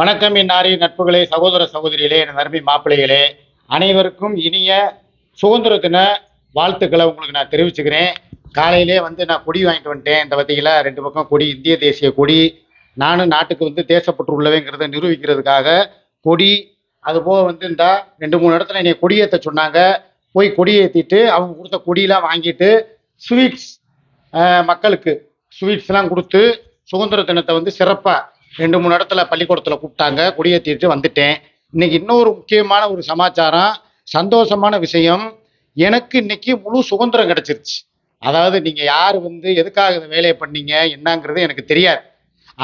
வணக்கம் என் நாரி நட்புகளே சகோதர சகோதரிகளே என் அருமை மாப்பிள்ளைகளே. அனைவருக்கும் இனிய சுதந்திர தின வாழ்த்துக்களை உங்களுக்கு நான் தெரிவிச்சுக்கிறேன். காலையிலே வந்து நான் கொடி வாங்கிட்டு வந்துட்டேன். இந்த பார்த்தீங்களா ரெண்டு பக்கம் கொடி இந்திய தேசிய கொடி. நானும் நாட்டுக்கு வந்து தேசப்பற்று உள்ளவேங்கிறத நிரூபிக்கிறதுக்காக கொடி அதுபோக வந்து இந்த ரெண்டு மூணு இடத்துல என்னை கொடியேற்ற சொன்னாங்க. போய் கொடியேற்றிட்டு அவங்க கொடுத்த கொடியெலாம் வாங்கிட்டு ஸ்வீட்ஸ் மக்களுக்கு ஸ்வீட்ஸ்லாம் கொடுத்து சுதந்திர தினத்தை வந்து சிறப்பாக ரெண்டு மூணு இடத்துல பள்ளிக்கூடத்தில் கூப்பிட்டாங்க கொடியேற்றிட்டு வந்துட்டேன். இன்னைக்கு இன்னொரு முக்கியமான ஒரு சமாச்சாரம் சந்தோஷமான விஷயம் எனக்கு இன்னைக்கு முழு சுதந்திரம் கிடைச்சிருச்சு. அதாவது நீங்கள் யார் வந்து எதுக்காக இந்த வேலையை பண்ணீங்க என்னங்கிறது எனக்கு தெரியாது.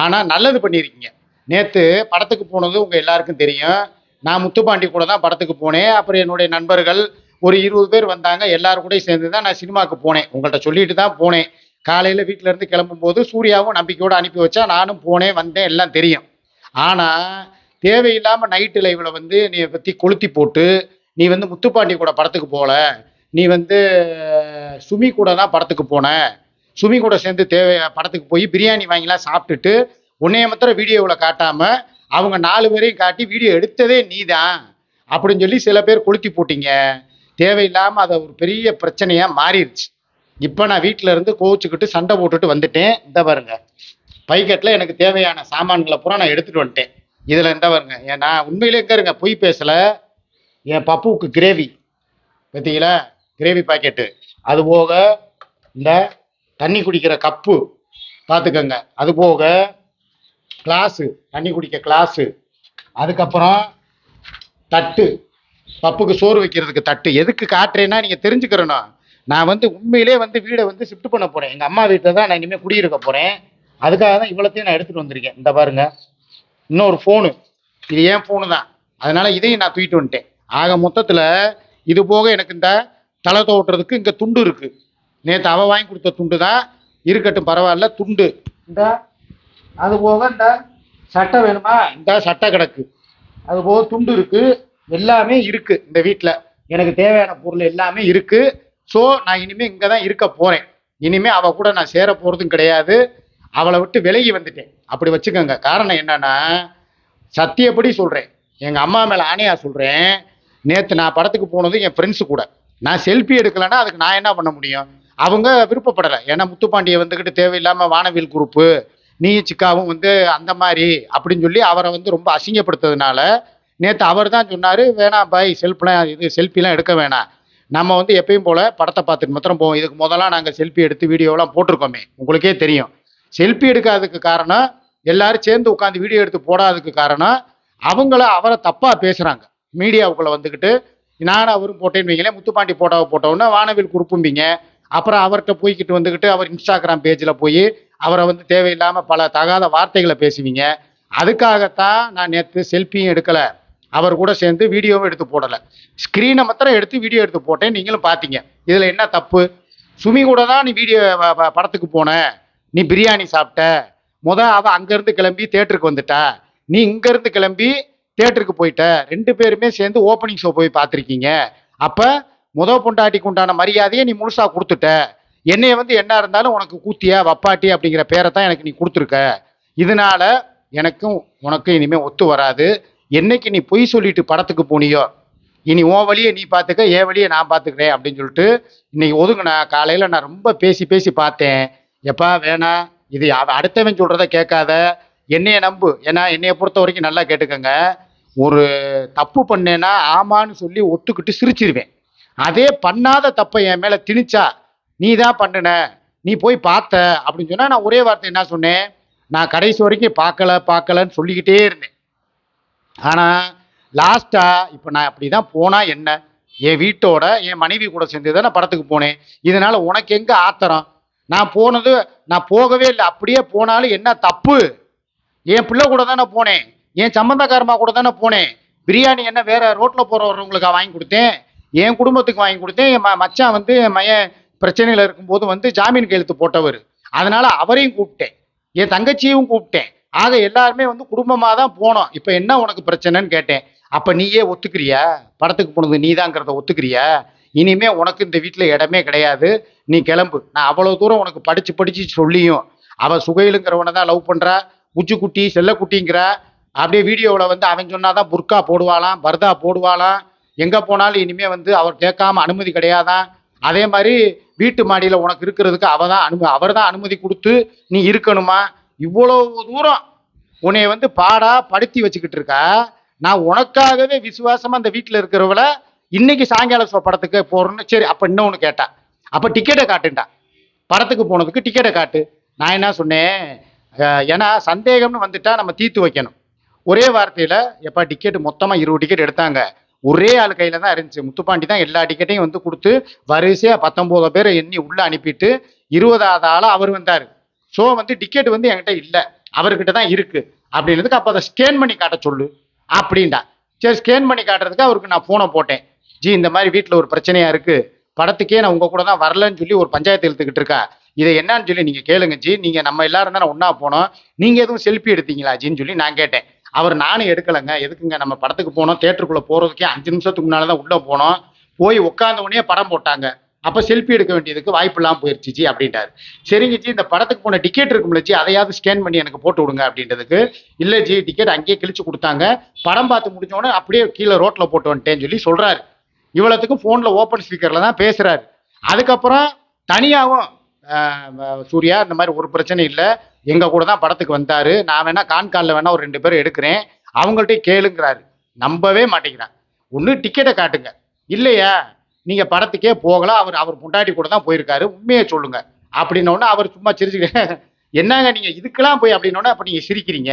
ஆனால் நல்லது பண்ணியிருக்கீங்க. நேற்று படத்துக்கு போனது உங்கள் எல்லாருக்கும் தெரியும். நான் முத்துப்பாண்டி கூட தான் படத்துக்கு போனேன். அப்புறம் என்னுடைய நண்பர்கள் ஒரு இருபது பேர் வந்தாங்க. எல்லாரும் கூட சேர்ந்து தான் நான் சினிமாவுக்கு போனேன். உங்கள்கிட்ட சொல்லிட்டு தான் போனேன். காலையில் வீட்டிலேருந்து கிளம்பும்போது சூர்யாவும் நம்பிக்கையோடு அனுப்பி வச்சா நானும் போனேன் வந்தேன் எல்லாம் தெரியும். ஆனால் தேவையில்லாமல் நைட்டு லைவில் வந்து நீ பற்றி கொளுத்தி போட்டு நீ வந்து முத்துப்பாண்டி கூட படத்துக்கு போகல நீ வந்து சுமி கூட தான் படத்துக்கு போன சுமி கூட சேர்ந்து தேவை படத்துக்கு போய் பிரியாணி வாங்கிலாம் சாப்பிட்டுட்டு உன்னைய மாத்திரம் வீடியோவில் காட்டாமல் அவங்க நாலு பேரையும் காட்டி வீடியோ எடுத்ததே நீ தான் அப்படின்னு சொல்லி சில பேர் கொளுத்தி போட்டிங்க. தேவையில்லாமல் அதை ஒரு பெரிய பிரச்சனையாக மாறிடுச்சு இப்போ நான் வீட்டில் இருந்து கோவிச்சுக்கிட்டு சண்டை போட்டுட்டு வந்துட்டேன். இந்த பாருங்க. பைக்கெட்டில் எனக்கு தேவையான சாமான்களை பூரா நான் எடுத்துகிட்டு வந்துட்டேன். இதில் இந்த பாருங்க. ஏன் நான் உண்மையிலே எங்க இருங்க பொய் பேசலை. என் பப்புவுக்கு கிரேவி பார்த்தீங்களா? கிரேவி பாக்கெட்டு அது போக இந்த தண்ணி குடிக்கிற கப்பு. பார்த்துக்கோங்க. அது போக கிளாஸு தண்ணி குடிக்க கிளாஸு அதுக்கப்புறம் தட்டு. பப்புக்கு சோறு வைக்கிறதுக்கு தட்டு. எதுக்கு காட்டுறேன்னா நீங்கள் தெரிஞ்சுக்கிறணும். நான் வந்து உண்மையிலே வந்து வீடை வந்து ஷிஃப்ட் பண்ண போகிறேன் எங்கள் அம்மா வீட்டில் தான் நான் இனிமேல் குடியிருக்க போகிறேன் அதுக்காக தான் இவ்வளோத்தையும் நான் எடுத்துகிட்டு வந்திருக்கேன். இந்த பாருங்க. இன்னொரு ஃபோனு இது ஏன் ஃபோனு தான். அதனால இதையும் நான் தூக்கிட்டு வந்துட்டேன். ஆக மொத்தத்தில் இது போக எனக்கு இந்த தலை தோட்டுறதுக்கு இங்கே துண்டு இருக்கு. நேற்று அவ வாங்கி கொடுத்த துண்டு தான். இருக்கட்டும் பரவாயில்ல துண்டு. இந்த அது போக இந்த சட்டை வேணுமா? இந்த சட்டை கிடக்கு. அது போக துண்டு இருக்கு. எல்லாமே இருக்கு இந்த வீட்டில் எனக்கு தேவையான பொருள் எல்லாமே இருக்குது ஸோ நான் இனிமேல் இங்கே தான் இருக்க போகிறேன் இனிமேல் அவள் கூட நான் சேர போகிறதும் கிடையாது. அவளை விட்டு விலகி வந்துட்டேன். அப்படி வச்சுக்கோங்க. காரணம் என்னன்னா சத்தியப்படி சொல்கிறேன் எங்கள் அம்மா மேலே ஆணையாக சொல்கிறேன் நேற்று நான் படத்துக்கு போனது என் ஃப்ரெண்ட்ஸு கூட. நான் செல்ஃபி எடுக்கலைன்னா அதுக்கு நான் என்ன பண்ண முடியும்? அவங்க விருப்பப்படலை. ஏன்னா முத்துப்பாண்டியை வந்துக்கிட்டு தேவையில்லாமல் வானவில் குரூப்பு நீயும் சிக்காவும் வந்து அந்த மாதிரி அப்படின்னு சொல்லி அவரை வந்து ரொம்ப அசிங்கப்படுத்துறதுனால நேற்று அவர் தான் சொன்னார் வேணாம் பாய் செல்ஃப்லாம் இது செல்ஃபிலாம் எடுக்க வேணாம். நம்ம வந்து எப்பயும் போல் படத்தை பார்த்துட்டு மாத்திரம் போவோம். இதுக்கு முதல்ல நாங்கள் செல்ஃபி எடுத்து வீடியோலாம் போட்டிருக்கோமே. உங்களுக்கே தெரியும். செல்ஃபி எடுக்காததுக்கு காரணம் எல்லாரும் சேர்ந்து உட்காந்து வீடியோ எடுத்து போடாததுக்கு காரணம் அவங்கள அவரை தப்பாக பேசுகிறாங்க மீடியாவுக்குள்ளே வந்துக்கிட்டு நானும் அவரும் போட்டேன்னு வைங்களேன் முத்துப்பாண்டி போட்டோவை போட்டோன்னு வானவில் குறுப்பும்பிங்க. அப்புறம் அவர்கிட்ட போய்கிட்டு வந்துக்கிட்டு அவர் இன்ஸ்டாகிராம் பேஜில் போய் அவரை வந்து தேவையில்லாமல் பல தகாத வார்த்தைகளை பேசுவீங்க. அதுக்காகத்தான் நான் நேற்று செல்ஃபியும் எடுக்கலை. அவர் கூட சேர்ந்து வீடியோவும் எடுத்து போடலை. ஸ்க்ரீனை மாத்திரம் எடுத்து வீடியோ எடுத்து போட்டேன். நீங்களும் பார்த்தீங்க இதில் என்ன தப்பு? சுமி கூட தான் நீ வீடியோ படத்துக்கு போன. நீ பிரியாணி சாப்பிட்ட. முத அவள் அங்கேருந்து கிளம்பி தேட்டருக்கு வந்துட்டா. நீ இங்கேருந்து கிளம்பி தேட்டருக்கு போயிட்ட. ரெண்டு பேருமே சேர்ந்து ஓப்பனிங் ஷோ போய் பார்த்துருக்கீங்க அப்போ முத பொண்டாட்டிக்கு உண்டான மரியாதையை நீ முழுசாக கொடுத்துட்ட. என்னைய வந்து என்ன இருந்தாலும் உனக்கு கூத்தியா வப்பாட்டி அப்படிங்கிற பேரை தான் எனக்கு நீ கொடுத்துருக்க. இதனால எனக்கும் உனக்கும் இனிமேல் ஒத்து வராது. என்னைக்கு நீ பொய் சொல்லிட்டு படத்துக்கு போனியோ? இனி உன் வழியை நீ பார்த்துக்க என் வழியை நான் பார்த்துக்கிறேன் அப்படின்னு சொல்லிட்டு இன்னைக்கு ஒதுங்கினா காலையில் நான் ரொம்ப பேசி பேசி பார்த்தேன். எப்பா வேணாம் இது அடுத்தவன் சொல்கிறத கேட்காத. என்னைய நம்பு. ஏன்னா என்னைய பொறுத்த வரைக்கும் நல்லா கேட்டுக்கோங்க. ஒரு தப்பு பண்ணேன்னா ஆமான்னு சொல்லி ஒத்துக்கிட்டு சிரிச்சிருவேன். அதே பண்ணாத தப்பை என் மேலே திணிச்சா நீ தான் பண்ணுன. நீ போய் பார்த்த அப்படின்னு சொன்னால் நான் ஒரே வார்த்தை என்ன சொன்னேன்? நான் கடைசி வரைக்கும் பார்க்கல பார்க்கலன்னு சொல்லிக்கிட்டே இருந்தேன். ஆனால் லாஸ்ட்டாக இப்போ நான் அப்படி தான் போனால் என்ன? என் வீட்டோட என் மனைவி கூட சேர்ந்து தான் நான் படத்துக்கு போனேன். இதனால் உனக்கு எங்கே ஆத்திரம்? நான் போனது நான் போகவே இல்லை. அப்படியே போனாலும் என்ன தப்பு? என் பிள்ளை கூட தானே போனேன். என் சம்மந்தக்காரமாக கூட தானே போனேன். பிரியாணி என்ன வேற ரோட்டில் போகிறவங்களுக்கு வாங்கி கொடுத்தேன். என் குடும்பத்துக்கு வாங்கி கொடுத்தேன். என் மச்சான் வந்து என் மயன் பிரச்சனையில் இருக்கும்போது வந்து ஜாமீன் கையெழுத்து போட்டவர். அதனால் அவரையும் கூப்பிட்டேன். என் தங்கச்சியையும் கூப்பிட்டேன். ஆக எல்லாருமே வந்து குடும்பமாக தான் போனோம். இப்போ என்ன உனக்கு பிரச்சனைன்னு கேட்டேன். அப்போ நீயே ஒத்துக்கிறியா? படத்துக்கு போனது நீதாங்கிறத ஒத்துக்கிறியா? இனிமே உனக்கு இந்த வீட்டில் இடமே கிடையாது. நீ கிளம்பு. நான் அவ்வளோ தூரம் உனக்கு படித்து படித்து சொல்லியும். அவள் சுகையிலுங்கிறவனை தான் லவ் பண்ணுறா குச்சி குட்டி செல்லக்குட்டிங்கிறா. அப்படியே வீடியோவில் வந்து அவன் சொன்னால் தான் புர்கா போடுவாளாம் பர்தா போடுவாளாம். எங்கே போனாலும் இனிமேல் வந்து அவர் கேட்காம அனுமதி கிடையாதான். அதே மாதிரி வீட்டு மாடியில் உனக்கு இருக்கிறதுக்கு அவ தான் அனுமதி அவர் தான் அனுமதி கொடுத்து நீ இருக்கணுமா? இவ்வளோ தூரம் உன்னை வந்து பாடா படுத்தி வச்சுக்கிட்டு இருக்கா? நான் உனக்காகவே விசுவாசமா அந்த வீட்டில் இருக்கிறவள இன்னைக்கு சாயங்காலம் show படத்துக்கு போறேன்னு சரி அப்போ இன்னொன்று கேட்டா. அப்போ டிக்கெட்டை காட்டுண்டா படத்துக்கு போனதுக்கு டிக்கெட்டை காட்டு. நான் என்ன சொன்னேன்? ஏன்னா சந்தேகம்னு வந்துட்டா நம்ம தீர்த்து வைக்கணும். ஒரே வார்த்தையில் எப்பா டிக்கெட் மொத்தமாக இருபது டிக்கெட் எடுத்தாங்க. ஒரே ஆள் கையில் தான் இருந்துச்சு. முத்துப்பாண்டி தான் எல்லா டிக்கெட்டையும் வந்து கொடுத்து வரிசையாக பத்தொம்போது பேரை எண்ணி உள்ளே அனுப்பிட்டு இருபதாவது ஆளாக அவர் வந்தார். ஸோ வந்து டிக்கெட் வந்து என்கிட்ட இல்லை. அவர்கிட்ட தான் இருக்குது அப்படின்றதுக்கு அப்போ அதை ஸ்கேன் பண்ணி காட்ட சொல்லு. அப்படின்டா சரி ஸ்கேன் பண்ணி காட்டுறதுக்கு அவருக்கு நான் ஃபோனை போட்டேன். ஜி இந்த மாதிரி வீட்டில் ஒரு பிரச்சனையாக இருக்குது படத்துக்கே நான் உங்கள் கூட தான் வரலன்னு சொல்லி ஒரு பஞ்சாயத்து எழுத்துக்கிட்டு இருக்கா. இதை என்னன்னு சொல்லி நீங்கள் கேளுங்க ஜி. நீங்கள் நம்ம எல்லாரும் தானே ஒன்றா போனோம். நீங்கள் எதுவும் செல்ஃபி எடுத்தீங்களா ஜின்னு சொல்லி நான் கேட்டேன். அவர் நானும் எடுக்கலைங்க. எதுக்குங்க நம்ம படத்துக்கு போனோம்? தேட்டருக்குள்ளே போகிறதுக்கே அஞ்சு நிமிஷத்துக்கு முன்னால் தான் உள்ளே போனோம். போய் உட்காந்த உடனே படம் போட்டாங்க. அப்போ செல்ஃபி எடுக்க வேண்டியதுக்கு வாய்ப்பு இல்லாமல் போயிடுச்சு ஜி அப்படின்ட்டாரு. சரிங்க ஜி இந்த படத்துக்கு போன டிக்கெட் இருக்கும்ல ஜி அதையாவது ஸ்கேன் பண்ணி எனக்கு போட்டு விடுங்க அப்படின்றதுக்கு. இல்லை ஜி டிக்கெட் அங்கேயே கிழிச்சு கொடுத்தாங்க. படம் பார்த்து முடிஞ்சோடனே அப்படியே கீழே ரோட்டில் போட்டு வந்துட்டேன்னு சொல்லி சொல்கிறார் இவ்வளோத்துக்கும் ஃபோனில் ஓப்பன் ஸ்பீக்கரில் தான் பேசுகிறாரு அதுக்கப்புறம் தனியாகவும் சூர்யா இந்த மாதிரி ஒரு பிரச்சனை இல்லை. எங்கள் கூட தான் படத்துக்கு வந்தார். நான் வேணால் கான்காலில் வேணால் ஒரு ரெண்டு பேரும் எடுக்கிறேன். அவங்கள்ட்ட கேளுங்கிறாரு. நம்பவே மாட்டேங்கிறான் ஒன்று டிக்கெட்டை காட்டுங்க. இல்லையா? நீங்க படத்துக்கே போகலாம். அவர் அவர் பொண்டாட்டி கூட தான் போயிருக்காரு. உண்மையை சொல்லுங்க. அப்படின்னோடனே அவர் சும்மா சிரிச்சுக்க என்னங்க நீங்க இதுக்கெல்லாம் போய்? அப்படின்னோடனே அப்ப நீங்க சிரிக்கிறீங்க.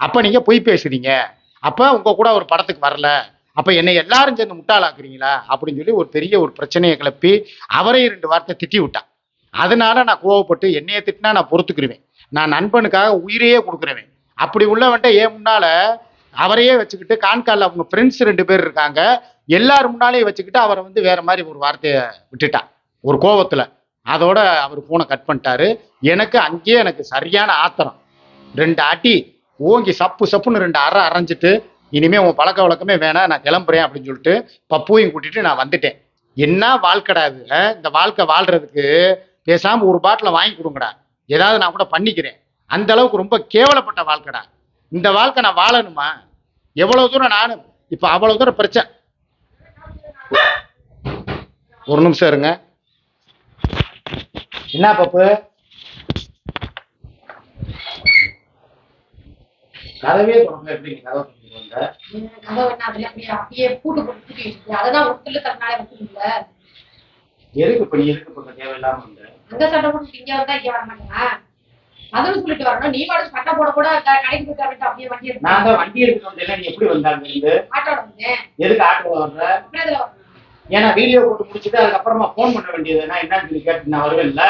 அப்ப நீங்க பொய் பேசுறீங்க. அப்ப உங்க கூட ஒரு படத்துக்கு வரல. அப்ப என்னை எல்லாரும் சேர்ந்து முட்டாளாக்குறீங்களா? அப்படின்னு சொல்லி ஒரு பெரிய ஒரு பிரச்சனையை கிளப்பி அவரையும் ரெண்டு வார்த்தை திட்டி விட்டான். அதனால நான் கோவப்பட்டு என்னையை திட்டினா நான் பொறுத்துக்கிருவேன். நான் நண்பனுக்காக உயிரையே கொடுக்குறவேன். அப்படி உள்ளவன்ட்ட ஏன் முன்னால அவரையே வச்சுக்கிட்டு கான்கால அவங்க ஃப்ரெண்ட்ஸ் ரெண்டு பேர் இருக்காங்க. எல்லார் முன்னாலேயும் வச்சுக்கிட்டு அவரை வந்து வேற மாதிரி ஒரு வார்த்தையை விட்டுட்டான் ஒரு கோபத்துல அதோட அவர் பூனை கட் பண்ணிட்டாரு. எனக்கு அங்கேயே எனக்கு சரியான ஆத்திரம். ரெண்டு அடி ஓங்கி சப்பு சப்புன்னு ரெண்டு அரை அரைஞ்சிட்டு இனிமே உன் பழக்க வழக்கமே வேணாம் நான் கிளம்புறேன் அப்படின்னு சொல்லிட்டு பப்புவையும் கூட்டிட்டு நான் வந்துட்டேன். என்ன வாழ்க்கடா அது இந்த வாழ்க்கை வாழ்றதுக்கு பேசாம ஒரு பாட்டில் வாங்கி கொடுங்கடா. ஏதாவது நான் கூட பண்ணிக்கிறேன். அந்த அளவுக்கு ரொம்ப கேவலப்பட்ட வாழ்க்கடா. இந்த வாழ்க்கை நான் வாழணுமா? எவ்வளவு தூரம் நானும் இப்ப அவ்வளவு தூரம் பிரச்சனை. ஒரு நிமிஷம் இருங்க. என்ன பப்பு? கதவே தொடங்க எப்படி கதவை அப்படியே எதுக்கு இப்ப நீ எதுக்கு இப்ப தேவையில்லாம வந்த அங்க போட்டு இங்க வந்தா இங்க வர அதுவும் சொல்லிட்டு வரணும். நீ பாட்டு சட்டை போட கூட கடைக்கு போயிட்டு அப்படின்ட்டு அப்படியே வண்டி எடுத்து நான் தான் வண்டி வந்தேன். நீ எப்படி வந்தாங்க இருந்து? ஆட்டோல வந்தேன். எதுக்கு ஆட்டோல வர்ற? இதுல ஏன்னா வீடியோ போட்டு முடிச்சுட்டு அதுக்கப்புறமா ஃபோன் பண்ண வேண்டியது. என்னன்னு சொல்லி கேட்டு நான் வருவேன்ல.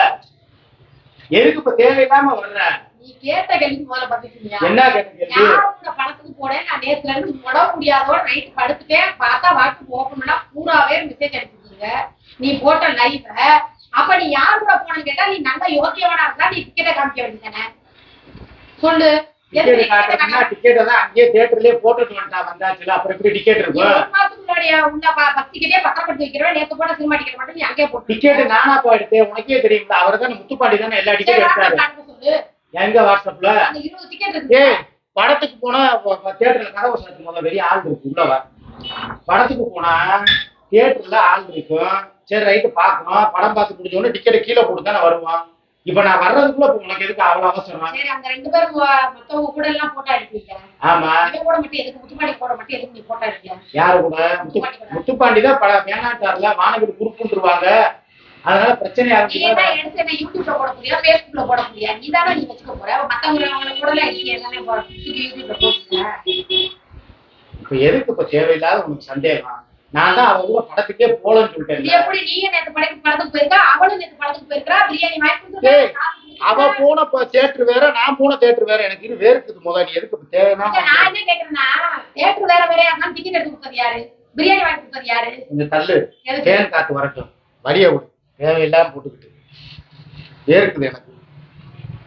எதுக்கு இப்ப தேவையில்லாம வர்ற? நீ கேட்ட கேள்விக்கு முதல்ல பதில் என்ன கேட்ட கேள்வி? யாரோட படத்துக்கு போனேன் நான் நேத்துல இருந்து உட முடியாதோட நைட் படுத்துட்டேன். பார்த்தா வாட்ஸ்அப் ஓப்பன் பண்ணா பூராவே மெசேஜ் அனுப்பிச்சிருங்க நீ போட்ட லைவ அப்ப நீ யார் கூட போனேன்னு கேட்டா நீ நல்ல யோக்கியவனா இருந்தா நீ டிக்கெட்டை காமிக்க வேண்டியதானே சொல்லு. டிக்கெட் தான் அங்கேயே தியேட்டர்லயே போட்டுட்டு வந்துட்டா வந்தாச்சுல. அப்புறம் எப்படி டிக்கெட் இருக்கும் ஒரு மாசத்துக்கு முன்னாடி உள்ள ப- பஸ் டிக்கெட்டே பத்திரப்படுத்தி வைக்கிறோம் நேத்து போன சினிமா டிக்கெட் மட்டும் நீ அங்கேயே போட்டு டிக்கெட் நானா போயிடுத்து உனக்கே தெரியுங்களா அவர் தானே முத்துப்பாண்டி தானே எல்லா டிக்கெட் எடுத்தாரு. சொல்லு. எங்க வாட்ஸ்அப்ல? இருபது டிக்கெட் இருக்கு படத்துக்கு போனா தியேட்டர்ல கதவு சாத்தி முதல்ல வெளிய ஆள் இருக்கு உள்ள வா படத்துக்கு போனா தியேட்டர்ல ஆள் இருக்கும் சரி ரைட்டு பார்க்கணும். படம் பார்த்து முடிஞ்ச உடனே டிக்கெட் கீழே போட்டு தானே வருவான். இப்ப நான் வர்றதுக்குள்ள உனக்கு எதுக்கு அவ்வளவு அவசரம்? சரி அந்த ரெண்டு பேரும் மத்தவங்க கூட எல்லாம் போட்டோ எடுப்பீங்க. ஆமா. இதை போட மட்டும் எதுக்கு முத்துப்பாடி போட மட்டும் எதுக்கு நீ போட்டோ எடுக்கல யாரு கூட? முத்து முத்துப்பாண்டி தான் பட வேணாட்டார்ல வானவில் குறுக்குன்றுவாங்க அதனால பிரச்சனை நீ என்ன ஆரம்பிச்சு எடுத்து என்ன யூடியூப்ல போட முடியாது ஃபேஸ்புக்ல போட முடியாது நீ தானே நீ வச்சுக்க போற? மத்தவங்க அவங்கள கூட எல்லாம் தானே போ- தூக்கி யூடியூப்ல போட்டுருக்க இப்ப எதுக்கு இப்ப தேவையில்லாத உனக்கு சந்தேகம்? நான் தான் அவங்க கூட படத்துக்கே போலன்னு சொல்லிட்டேன். எப்படி நீங்க நேத்து படத்துக்கு படத்துக்கு போயிருக்கா? அவளும் நேத்து படத்துக்கு போயிருக்கா? பிரியாணி வாங்கி அவ போன தேட்டர் வேற நான் போன தேட்டர் வேற. எனக்கு இது வேறுக்குது முதல்ல நீ எதுக்கு தேவைன்னா நான் என்ன கேக்குறேன்னா தேட்டர் வேற வேற யாருன்னா டிக்கெட் எடுத்து கொடுத்தது யாரு? பிரியாணி வாங்கி கொடுத்தது யாரு? கொஞ்சம் தள்ளு. தேன் காத்து வரட்டும். வரிய விடு. தேவையில்லாம போட்டுக்கிட்டு. வேர்க்குது எனக்கு.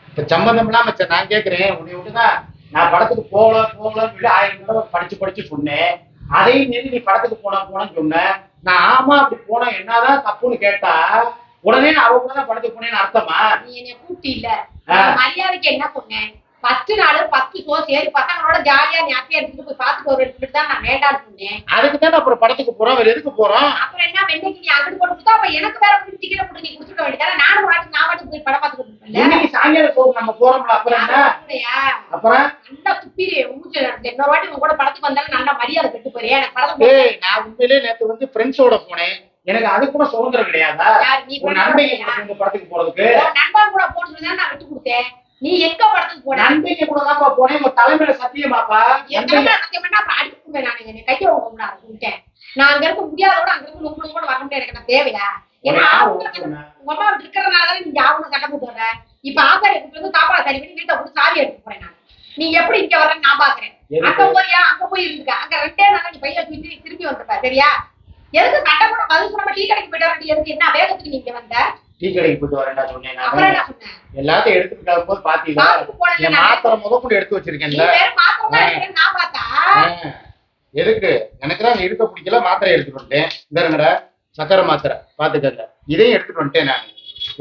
இப்ப சம்பந்தம் இல்லாம நான் கேக்குறேன். உன்னை விட்டுதான் நான் படத்துக்கு போகல போகலன்னு சொல்லி ஆயிரம் தடவை படிச்சு படிச்சு சொன்னேன். அதையும் மீறி நீ படத்துக்கு போனா போனேன்னு சொன்ன. நான் ஆமா அப்படி போனா என்னதான் தப்புன்னு கேட்டா உடனே நான் அவங்க தான் படத்துக்கு போனேன்னு அர்த்தமா? நீ என்னைய கூப்பிட்டு இல்ல மரியாதைக்கு என்ன சொன்னேன்? ஃபர்ஸ்ட் நாள் ஃபர்ஸ்ட் ஷோ சரி பசங்களோட ஜாலியா நீ அப்பயே எடுத்துட்டு போய் பார்த்துட்டு ஒரு எடுத்துட்டு தான் நான் வேண்டாம்னு சொன்னேன். அதுக்கு தானே அப்புறம் படத்துக்கு போறோம் வேற எதுக்கு போறோம்? அப்புறம் என்ன வெண்ணைக்கு நீ அங்கிட்டு போட்டு கொடுத்தா அப்ப எனக்கு வேற போய் டிக்கெட் போட்டு நீ கொடுத்துக்க வேண்டியதானே? நானும் வாட்டி நான் வாட்டி போய் படம் பார்த்துட்டு இருப்பேன்ல. இன்னைக்கு சாயங்காலம் ஷோ நம்ம போறோம்ல அப்புறம் என்ன? அப்புறம் நல்லா துப்பிடு மூச்சு இன்னொரு வாட்டி உங்க கூட படத்துக்கு வந்தாலும் நல்லா மரியாதை கட்டு போறியா? எனக்கு படத்துக்கு ஏய் நான் உண்மையிலேயே நேத்து வந்து ஃப்ரெண்ட்ஸோட போனேன். எனக்கு அது கூட சுதந்திரம் கிடையாதா? நீ கூட சேர்ந்து படத்துக்கு போறதுக்கு. உன் நண்பன் கூட போட்டு நான் விட்டு கொடுத்தேன். நீ எங்க படத்துக்கு போன? நண்பைங்க கூட தான்ப்பா போனேன். உங்க தலைமையில சத்தியமாப்பா. அடிச்சுக்குவேன் நான் என்னை கைய சொல்லிட்டேன் நான் அங்க இருக்க முடியாதோட அங்க இருந்து உங்களுக்கு கூட வர முடியாது. எனக்கு தேவையா ஏன்னா உங்க அம்மா இருக்கிறதுனாலதான் நீங்க சட்டம் போட்டு வர்ற? இப்ப ஆசாரியத்துக்கு வந்து சாப்பாடு சரி பண்ணி வீட்டை விட்டு சாவி எடுத்து போறேன் நான். நீ எப்படி இங்க வர்றேன்னு நான் பாக்குறேன்? அங்க போறியா? அங்க போய் இருக்க அங்க ரெண்டே நாள் நீ பையன் தூக்கி திரும்பி வந்துருப்ப. சரியா? எதுக்கு சண்டை போட பதில் சொல்லாம டீ கடைக்கு போயிட்டு எதுக்கு? என்ன வேகத்துக்கு நீங்க வந்த? டீ கடைக்கு போயிட்டு வரேன்டா சொன்னேன் எல்லாத்தையும் எடுத்துட்டு பாத்தீங்களா? பாத்துட்டு போனேன் என். மாத்திரை முத கொண்டு எடுத்து வச்சிருக்கேன்ல. எதுக்கு? எனக்கு தான் இருக்க பிடிக்கல மாத்திரை எடுத்துட்டு வந்துட்டேன். இந்த சக்கரை மாத்திரை. பாத்துக்கங்க. இதையும் எடுத்துட்டு வந்துட்டேன் நான்.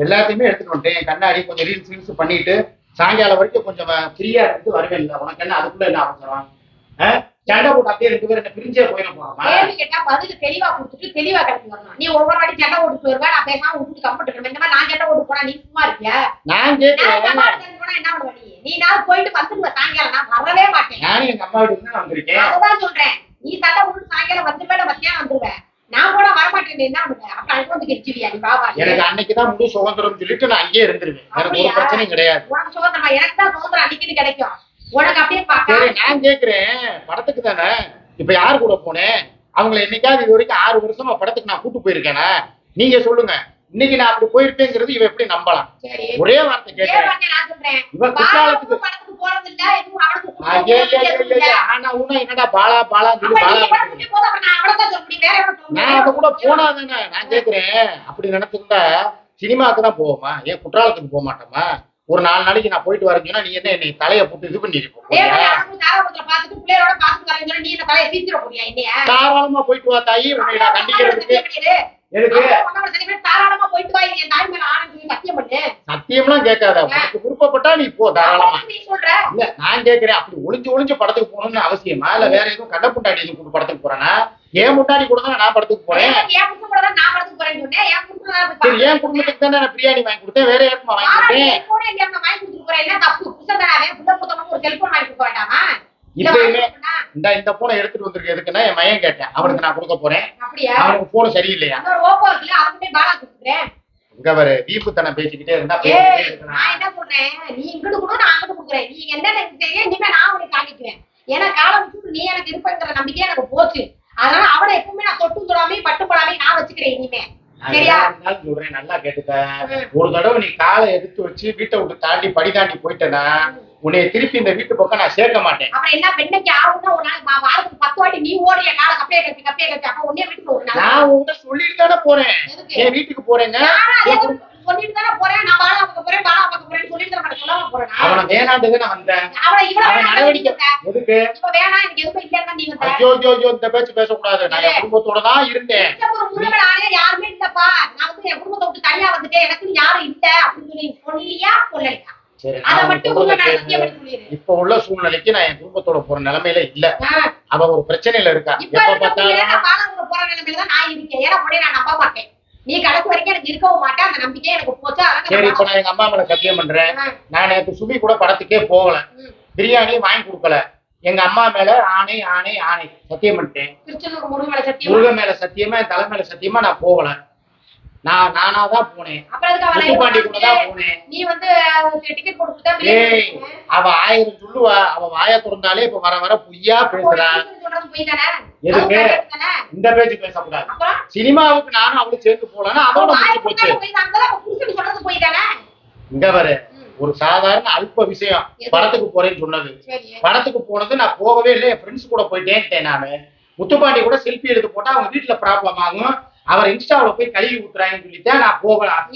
எல்லாத்தையுமே எடுத்துட்டு வந்துட்டேன். கண்ணாடி கொஞ்சம் ரீல்ஸ் ரீல்ஸ் பண்ணிட்டு சாயங்காலம் வரைக்கும் கொஞ்சம் ஃப்ரீயா இருந்து வருவேன் இல்ல உனக்கு என்ன அதுக்குள்ள என்ன அவசரம்? சண்டை போட்டு அப்படியே ரெண்டு பேரும் பிரிஞ்சே போயிட போறோமா? கேள்வி கேட்டா பதில் தெளிவா கொடுத்துட்டு தெளிவா கிளம்பி வரணும். நீ ஒவ்வொரு வாட்டி சண்டை ஓட்டு வருவ நான் பேசாம விட்டுட்டு கம்பிட்டு இந்த மாதிரி நான் சண்டை ஓட்டு போனா நீ சும்மா இருக்கியா? நான் போனா என்ன பண்ணுவ நீ? நீ நான் போயிட்டு வந்துருவ சாயங்காலம். நான் வரவே மாட்டேன். நானும் எங்க அம்மா வீட்டுக்கு தான் வந்திருக்கேன். அதுதான் சொல்றேன். நீ சண்டை ஓட்டு சாயங்காலம் வந்துருவேன் மத்தியானம் வந்துருவேன். நான் கூட வரமாட்டேன் என்ன பண்ணுவேன் அப்ப அங்க வந்து கெச்சிவியா நீ பாபா எனக்கு அன்னைக்கு தான் முழு சுதந்திரம் சொல்லிட்டு நான் அங்கேயே இருந்துருவேன். ஒரு? பிரச்சனையும் கிடையாது. உனக்கு சுதந்திரமா? எனக்கு தான் சுதந்திரம் அன்னைக்குன்னு கிடைக்கும். உனக்கு அப்படியே சரி நான் கேக்குறேன். படத்துக்கு தானே? இப்ப யார் கூட போனேன் அவங்கள என்னைக்காவது இது வரைக்கும் ஆறு வருஷமா படத்துக்கு நான் கூட்டு போயிருக்கேனா? நீங்க சொல்லுங்க. இன்னைக்கு நான் அப்படி போயிருப்பேங்கிறது இவ எப்படி நம்பலாம்? ஒரே வார்த்தை கேட்கிறேன் இவன் குற்றாலத்துக்கு. ஆனா ஊனா என்னடா பாலா பாலா சொல்லி நான் அவ கூட? போனா தானே? நான் கேக்குறேன். அப்படி நினைச்சிருந்தா சினிமாக்கு தான் போவோமா? ஏன் குற்றாலத்துக்கு போக மாட்டோமா? ஒரு நாலு நாளைக்கு நான் போயிட்டு வரேன்னு சொன்னா நீ என்ன என்னை தலையை போட்டு இது பண்ணிருப்போம்? தாராளமா போயிட்டு வா தாயி உன்னை நான் கண்டிக்கிறதுக்கு சத்தியம் பண்ணிடு. எதுக்கு அவன் சொன்னவன் சரி பண்ணி தாராளமா போயிட்டு வா, நீ என் தாய் மேல ஆணைன்னு சொல்லி சத்தியம் பண்ணு. சத்தியம்லாம் கேட்காத உனக்கு விருப்பப்பட்டா நீ போ தாராளமா. இல்ல நான் கேக்குறேன் அப்படி ஒளிஞ்சு ஒளிஞ்சு படத்துக்கு போகணும்னு அவசியமா இல்ல வேற எதுவும் கண்ட புண்டாடி எதுவும் படத்துக்கு போறேனா ஏன் முன்னாடி கூட தான் நான் படத்துக்கு போறேன் என் புருஷன் கூட தான் நான் படத்துக்கு போறேன்னு சொன்னேன். சரி என் பார்த்துட்டு குடும்பத்துக்கு தானே நான் பிரியாணி வாங்கி கொடுத்தேன் வேற யாருக்குமா வாங்கி பாரா, கொடுத்தேன் என் கூட இங்க அவனை வாங்கி கொடுத்துட்டு போறேன். என்ன தப்பு? அவன். புள்ள மூத்தவனுக்கு ஒரு செல்போன் வாங்கி கொடுக்க வேண்டாமா? இப்பயுமே? இந்த இந்த போனை எடுத்துட்டு வந்திருக்கு எதுக்குன்னா என் மயன் கேட்டேன் அவனுக்கு நான் கொடுக்க போறேன் அப்படியா அவனுக்கு போன் சரியில்லையா ஓப்போ இருக்குல்ல, போய் பாலா கொடுத்துக்கிறேன். இங்க வர பேசிக்கிட்டே இருந்தா. நான் என்ன சொல்றேன் நீ இங்கிட்டு கொடு நான் அங்கிட்டு கொடுக்குறேன் நீ என்ன தெரியும் இனிமே நான் உனக்கு காமிக்குவேன் ஏன்னா காலம் நீ எனக்கு இருப்பங்கிற நம்பிக்கை எனக்கு போச்சு அதனால அவனை எப்பவுமே நான் தொட்டு தொடாமே பட்டு போடாமே நான் வச்சுக்கிறேன் இனிமே. சொல்றேன் நல்லா கேட்டுக்க. ஒரு தடவை நீ காலை எடுத்து வச்சு வீட்டை விட்டு தாண்டி படி தாண்டி போயிட்டேன்னா உன்னை திருப்பி இந்த வீட்டு பக்கம் நான் சேர்க்க மாட்டேன். அப்புறம் என்ன பெண்ணைக்கு ஆகும்னா ஒரு நாள் வாரத்துக்கு பத்து வாட்டி நீ ஓடிய கால கப்பையை கட்டி கப்பையை கட்டி அப்ப உன்னே வீட்டுக்கு நான் உன்கிட்ட சொல்லிட்டு தானே போறேன்? என் வீட்டுக்கு போறேங்க. சொல்லிட்டு தானே போறேன். நான் பாலா பார்க்க போறேன் பாலா பார்க்க போறேன்னு சொல்லிட்டு தானே நான் சொல்லாம போறேன்? அவனை வேணாண்டது நான் வந்தேன். அவன் வேணாம் நடவடிக்கை. எதுக்கு இப்ப வேணாம் எனக்கு எதுவும் இல்லைன்னா நீ வந்த. ஐயோ ஐயோ ஐயோ இந்த பேச்சு பேசக்கூடாது. நான் என் குடும்பத்தோட தான் இருந்தேன். இந்த ஒரு முருகன் ஆளே யாருமே இல்லப்பா. நான் வந்து என் குடும்பத்தை விட்டு தனியா வந்துட்டேன். எனக்கு யாரும் இல்ல அப்படின்னு சொல்லி சொல்லியா சொல்லலையா? இப்ப உள்ள சூழ்நிலைக்கு நான் என் குடும்பத்தோட போற நிலைமையில இல்ல. அவ ஒரு பிரச்சனையில இருக்கா. எப்ப பார்த்தாலும் போற நிலைமையில தான் நான் இருக்கேன். ஏன்னா நான் நம்ப மாட்டேன். நீ கடைசி வரைக்கும் எனக்கு இருக்கவும் மாட்டேன் அந்த நம்பிக்கை எனக்கு போச்சு. சரி இப்ப நான் எங்க அம்மா மேல சத்தியம் பண்றேன். நான் நேற்று சுமி கூட படத்துக்கே போகல. பிரியாணி வாங்கி கொடுக்கல. எங்க அம்மா மேல ஆணை ஆணை ஆணை. சத்தியம் பண்ணிட்டேன். முருகன் மேல சத்தியமா என் தலை மேல சத்தியமா நான் போகல. நான் நானா தான் போனேன். அப்புறம் எதுக்கு அவளை முத்துப்பாண்டி கூட தான் போனேன். நீ வந்து டிக்கெட் கொடுத்துட்டா ஏய் அவ ஆயிரம் சொல்லுவா. அவ வாய திறந்தாலே இப்ப வர வர பொய்யா பேசுறா. எதுக்கு? இந்த பேச்சு பேசக்கூடாது. சினிமாவுக்கு நானும் அவளும் சேர்ந்து போலன்னா அதோட முடிச்சு போச்சு. இங்க ம், ஒரு சாதாரண அல்ப விஷயம்? படத்துக்கு போறேன்னு சொன்னது. படத்துக்கு போனது நான் போகவே இல்லை. என் ஃப்ரெண்ட்ஸ் கூட போயிட்டேன்ட்டேன் நானு. முத்துப்பாண்டி கூட செல்ஃபி எடுத்து போட்டா அவங்க வீட்டுல ப்ராப்ளம் ஆகும். அவர் இன்ஸ்டாவுல போய் கழுவி ஊத்துறாங்கன்னு சொல்லிட்டு நான்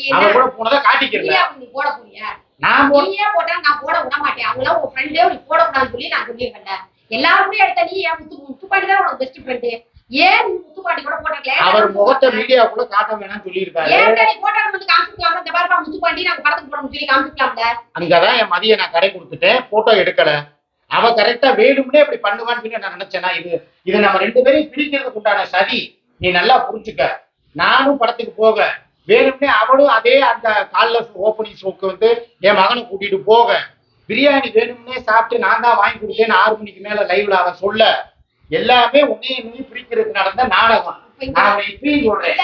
என்ன? அவர் கூட போனதை காட்டிக்கிறல நீயா நீ போட போறியா? நான் போ நீயே போட்டா நான் போட விட மாட்டேன். அவங்களாம் உன் ஃப்ரெண்டே நீ போடக்கூடாதுன்னு சொல்லி நான் சொல்லியிருக்கேன் எல்லாரும் எடுத்த நீ என் முத்து முத்துப்பாண்டி தான் உனக்கு பெஸ்ட் ஃப்ரெண்டு ஏன் நீ முத்துப்பாண்டி கூட போட்டல அவர் முகத்தை மீடியாவுக்குள்ள காட்ட வேணாம்னு சொல்லியிருக்காரு. ஏன் நீ போட்டோ வந்து காமிச்சிக்கலாம் இந்த பாருப்பா முத்துப்பாண்டி நாங்க படத்துக்கு போறோம்னு சொல்லி காமிச்சிக்கலாம்ல? அங்கதான் என் மதிய நான் கடை கொடுத்துட்டேன். போட்டோ எடுக்கல. அவ கரெக்டா வேணும்னே அப்படி பண்ணுவான்னு சொல்லி நான் நினைச்சேனா. இது இது நம்ம ரெண்டு பேரையும் பிரிக்கிறதுக்கு உண்டான சதி நீ நல்லா புரிஞ்சுக்க. நானும் படத்துக்கு போக வேணும்னே அவளும் அதே அந்த காலைல ஓப்பனிங் ஷோக்கு வந்து என் மகனை கூட்டிட்டு போக. பிரியாணி வேணும்னே சாப்பிட்டு நான் தான் வாங்கி கொடுத்தேன்னு ஆறு மணிக்கு மேல லைவ்ல அவன் சொல்ல. எல்லாமே உன்னையும் நீ பிரிக்கிறதுக்கு நடந்த நாடகம். நான் உன்னை இப்பயும் சொல்றேன்.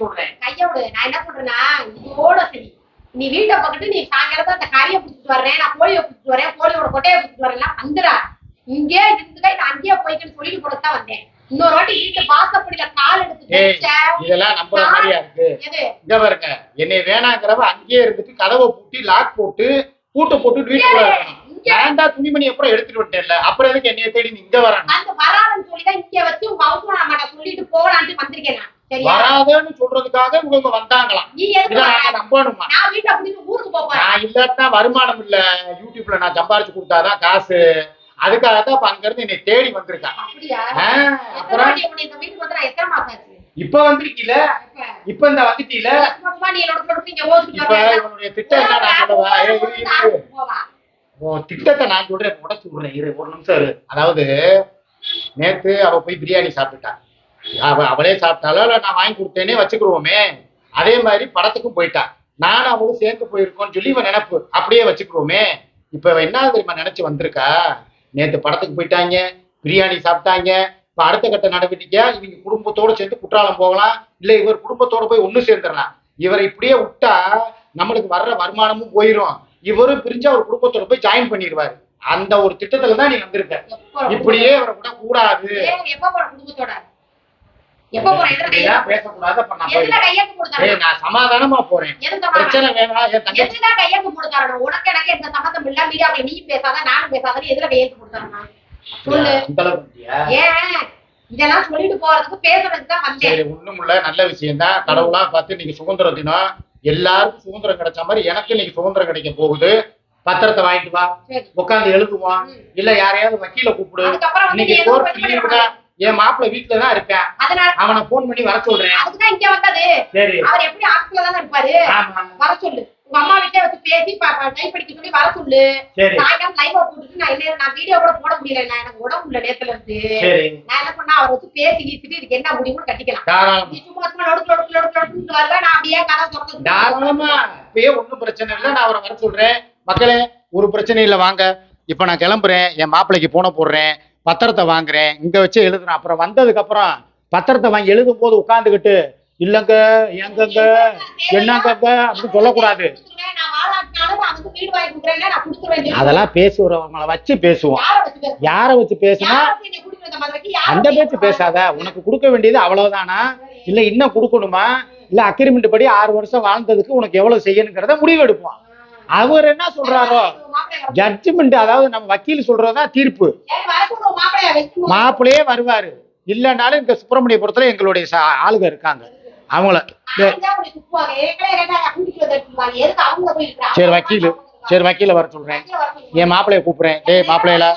சொல்றேன். கையோடு நான் என்ன சொல்றேன்னா இதோட சரி. நீ வீட்டை பக்கத்து நீ சாயங்காலத்துல அந்த கறியை பிடிச்சிட்டு வர்றேன் நான் கோழியை பிடிச்சிட்டு வரேன் கோழியோட கொட்டையை பிடிச்சிட்டு வரேன் வந்துடா இங்கே இருந்துக்க நான் அங்கேயே போய்க்கன்னு சொல்லிட்டு போறது தான் வந்தேன். இன்னொரு வாட்டி வீட்டு வாசப்படியில கால் எடுத்து இதெல்லாம் நம்புற மாதிரியா இருக்கு? எது? இங்க பாருங்க என்னை வேணாங்கிறவ அங்கேயே இருந்துட்டு கதவை பூட்டி லாக் போட்டு பூட்டை போட்டு வீட்டுக்குள்ள தான் துணிமணி அப்புறம் எடுத்துட்டு விட்டேன்ல அப்புறம் எதுக்கு என்னைய தேடி இங்க வரணும் அந்த வராதுன்னு சொல்லிதான் இங்க வச்சு உங்க அவசரம் நான் சொல்லிட்டு போலான்ட்டு வந்திருக்கேன் வராதன்னு சொல்றதுக்காக இவங்க வந்தாங்களாம். நம்பணுமா? நான் வீட்டை அப்படின்னு ஊருக்கு போறேன். நான் இல்லாட்டா வருமானம் இல்ல. யூடியூப்ல நான் சம்பாரிச்சு கொடுத்தாதான் காசு. அதுக்காக தான் இப்ப அங்க இருந்து என்னை தேடி வந்திருக்கான் அப்படியா? ஆ, எத்தனை அப்புறம்? வாட்டி உன்னை இந்த வீட்டுக்கு வந்து நான் எத்தனை மாசம் ஆச்சு? இப்ப வந்திருக்கீல? இப்ப. இந்த வந்துட்டீல? இப்ப திட்டம் என்ன நான் சொல்லவா. உன் திட்டத்தை நான் சொல்றேன் உடச்சு விடுறேன் இரு ஒரு நிமிஷம் இரு. அதாவது நேத்து அவ போய் பிரியாணி சாப்பிட்டுட்டா. அவ அவளே சாப்பிட்டாலும் இல்ல நான் வாங்கி கொடுத்தேனே வச்சுக்கிருவோமே அதே மாதிரி படத்துக்கும் போயிட்டா. நானும் அவளும் சேர்ந்து போயிருக்கோம்னு சொல்லி இவன் நினைப்பு. அப்படியே வச்சுக்கிருவோமே இப்ப என்ன தெரியுமா நினைச்சு வந்திருக்கா? நேத்து படத்துக்கு போயிட்டாங்க பிரியாணி சாப்பிட்டாங்க. இப்ப அடுத்த கட்ட நடவடிக்கை இவங்க குடும்பத்தோட சேர்ந்து குற்றாலம் போகலாம். இல்ல இவர் குடும்பத்தோட போய் ஒண்ணு சேர்ந்துடலாம். இவரை இப்படியே விட்டா நம்மளுக்கு வர்ற வருமானமும் போயிரும். இவரும் பிரிஞ்சு அவர் குடும்பத்தோட போய் ஜாயின் பண்ணிடுவாரு. அந்த ஒரு திட்டத்துல தான் நீ வந்திருக்க. இப்படியே அவரை விட கூடாது எப்ப போற குடும்பத்தோட எப்ப போற எதுல இப்படிலாம் கையெழுத்து பேசக்கூடாது அப்ப நான் நான் சமாதானமா போறேன். பிரச்சனை வேணாம் எதுல கையெழுத்து போடுறாங்க உனக்கு எனக்கு எந்த சம்மந்தம் இல்ல. மீடியாவுல நீ பேசாத நானும் பேசாத. எதுல கையெழுத்து சொல்லு? ஏன்? இதெல்லாம் சொல்லிட்டு போறதுக்கு பேசுறதுக்கு தான் வந்தேன். சரி ஒண்ணும் இல்ல. நல்ல விஷயம் தான் கடவுளா பார்த்து இன்னைக்கு சுதந்திர தினம். எல்லாருக்கும் சுதந்திரம் கிடைச்ச மாதிரி எனக்கு இன்னைக்கு சுதந்திரம் கிடைக்க போகுது. பத்திரத்தை வாங்கிட்டு வா. உட்காந்து எழுதுவோம் ம். இல்ல யாரையாவது வக்கீல கூப்பிடு. இன்னைக்கு கோர்ட் என் மாப்பிள்ளை வீட்டுல தான் இருப்பேன். அதனால அவனை போன் பண்ணி வர சொல்றேன். அதுக்குதான் இங்க வந்தது. சரி. அவர் எப்படி ஆட்சியில தானே இருப்பாரு? ஆமா. வர சொல்லு. உங்க அம்மா வீட்டை வச்சு பேசி டைப் படிக்க சொல்லி வர சொல்லு. சாயங்காலம் லைவா போட்டுட்டு நான் என்ன நான் வீடியோ கூட போட முடியல. நான் எனக்கு உடம்பு முடியல நேத்துல இருந்து. நான் என்ன பண்ணா அவரை வச்சு பேசி கீசிட்டு இதுக்கு என்ன முடியும்னு கட்டிக்கலாம். நீ சும்மா சும்மா லொடுக்கு லொடுக்கு லொடுக்கு லொடுக்குன்னு வருவ நான் அப்படியே கதை திறந்து தாராளமா. இப்பயே ஒண்ணும் பிரச்சனை இல்லை. நான் அவரை வர சொல்றேன். மக்களே ஒரு பிரச்சனை இல்லை. வாங்க. இப்ப நான் கிளம்புறேன். என் மாப்பிள்ளைக்கு போன போடுறேன். பத்திரத்தை வாங்குறேன். இங்க வச்சு எழுதுறேன். அப்புறம் வந்ததுக்கு அப்புறம் பத்திரத்தை வாங்கி எழுதும் போது உட்காந்துக்கிட்டு இல்லங்க எங்கங்க என்னங்கங்க அப்படின்னு சொல்லக்கூடாது. அதெல்லாம் பேசுறவங்கள வச்சு பேசுவோம். யார வச்சு பேசுனா? அந்த பேச்சு பேசாத. உனக்கு கொடுக்க வேண்டியது அவ்வளவுதானா? இல்ல இன்னும் கொடுக்கணுமா? இல்ல அக்ரிமெண்ட் படி ஆறு வருஷம் வாழ்ந்ததுக்கு உனக்கு எவ்வளவு செய்யணுங்கிறத முடிவெடுப்போம். அவர் என்ன சொல்றாரோ? ஜட்ஜ்மெண்ட் அதாவது நம்ம வக்கீல் சொல்றதுதான் தீர்ப்பு. மாப்பிள்ளையே வருவாரு. இல்லைனாலும் இங்க சுப்பிரமணியபுரத்துல எங்களுடைய ச- ஆளுங்க இருக்காங்க. அவங்கள டேய், சரி வக்கீல். சரி வக்கீல வர சொல்றேன். என் மாப்பிள்ளைய கூப்பிடுறேன். டேய் மாப்பிள்ளையில.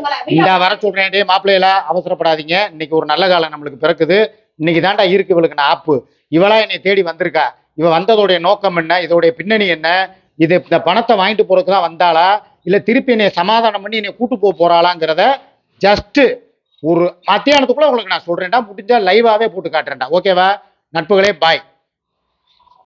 வர இந்த வர சொல்றேன். டே மாப்பிள்ளையில அவசரப்படாதீங்க. இன்னைக்கு ஒரு நல்ல காலம் நம்மளுக்கு பிறக்குது. இன்னைக்கு தாண்டா இருக்கு இவளுக்கு நான் ஆப்பு. இவளா என்னை தேடி வந்திருக்கா. இவ வந்ததோடைய நோக்கம் என்ன? இதோடைய பின்னணி என்ன? இது இந்த பணத்தை வாங்கிட்டு போறதுக்கு தான் வந்தாளா? இல்ல திருப்பி என்னை சமாதானம் பண்ணி என்னை கூட்டு போக போறாளாங்கிறத ஜஸ்ட் ஒரு மத்தியானத்துக்குள்ள உங்களுக்கு நான் சொல்றேன்டா முடிஞ்சா லைவாவே போட்டு காட்டுறேன்டா. ஓகேவா நட்புகளே பாய்